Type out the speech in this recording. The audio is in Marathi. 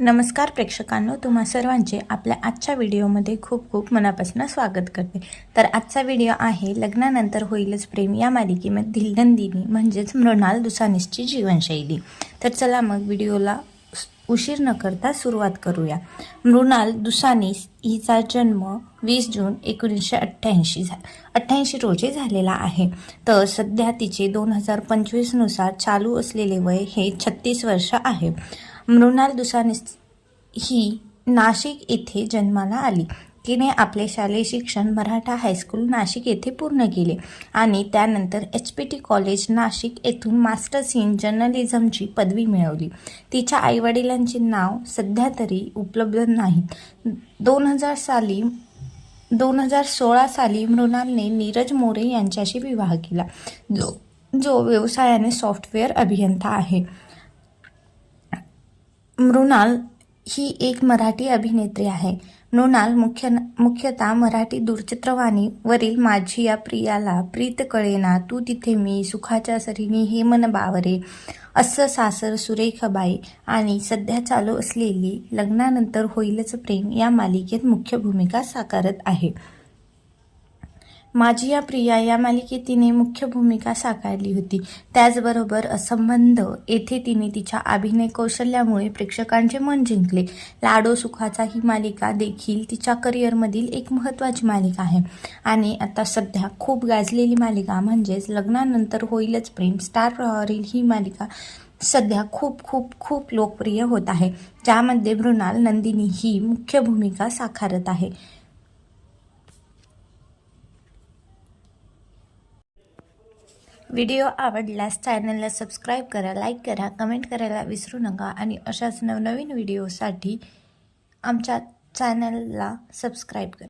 नमस्कार प्रेक्षकांनो तुम्हा सर्वांचे आपल्या आजच्या व्हिडिओमध्ये खूप खूप मनापासून स्वागत करते. तर आजचा व्हिडिओ आहे लग्नानंतर होईलच प्रेम या मालिकेमधील नंदिनी म्हणजेच मृणाल दुसानीसची जीवनशैली. तर चला मग व्हिडिओला उशीर न करता सुरुवात करूया. मृणाल दुसानीस हिचा जन्म वीस जून एकोणीसशे अठ्ठ्याऐंशी झा अठ्ठ्याऐंशी रोजी झालेला आहे. तर सध्या तिचे दोन हजार पंचवीसनुसार चालू असलेले वय हे छत्तीस वर्ष आहे. मृणाल दुसानिस ही नाशिक येथे जन्माला आली. तिने आपले शालेय शिक्षण मराठा हायस्कूल नाशिक येथे पूर्ण केले आणि त्यानंतर H P T college Nashik येथून मास्टर्स इन जर्नलिझमची पदवी मिळवली. तिच्या आईवडिलांचे नाव सध्या तरी उपलब्ध नाहीत दोन हजार साली दोन हजार सोळा साली मृणालने नीरज मोरे यांच्याशी विवाह केला. जो जो व्यवसायाने सॉफ्टवेअर अभियंता आहे. मृणाल ही एक मराठी अभिनेत्री आहे. मृणाल मुख्य मुख्यतः मराठी दूरचित्रवाणीवरील माझी या प्रियाला प्रीत कळेना तू तिथे मी सुखाच्या सरीनी हे मन बावरे असं सासर सुरेखाबाई आणि सध्या चालू असलेली लग्नानंतर होईलच प्रेम या मालिकेत मुख्य भूमिका साकारत आहे. माझी या प्रिया या मालिकेत तिने मुख्य भूमिका साकारली होती. त्याचबरोबर असंबंध येथे तिने तिच्या अभिनय कौशल्यामुळे प्रेक्षकांचे मन जिंकले. लाडो सुखाचा ही मालिका देखील तिच्या करिअरमधील एक महत्त्वाची मालिका आहे. आणि आता सध्या खूप गाजलेली मालिका म्हणजेच लग्नानंतर होईलच प्रेम स्टार प्रवाहारील ही मालिका सध्या खूप खूप खूप लोकप्रिय होत आहे. ज्यामध्ये मृणाल नंदिनी ही मुख्य भूमिका साकारत आहे. व्हिडिओ आवडल्यास चॅनलला सबस्क्राईब करा लाईक करा कमेंट करायला विसरू नका आणि अशाच नवनवीन व्हिडिओसाठी आमच्या चॅनलला सबस्क्राईब करा.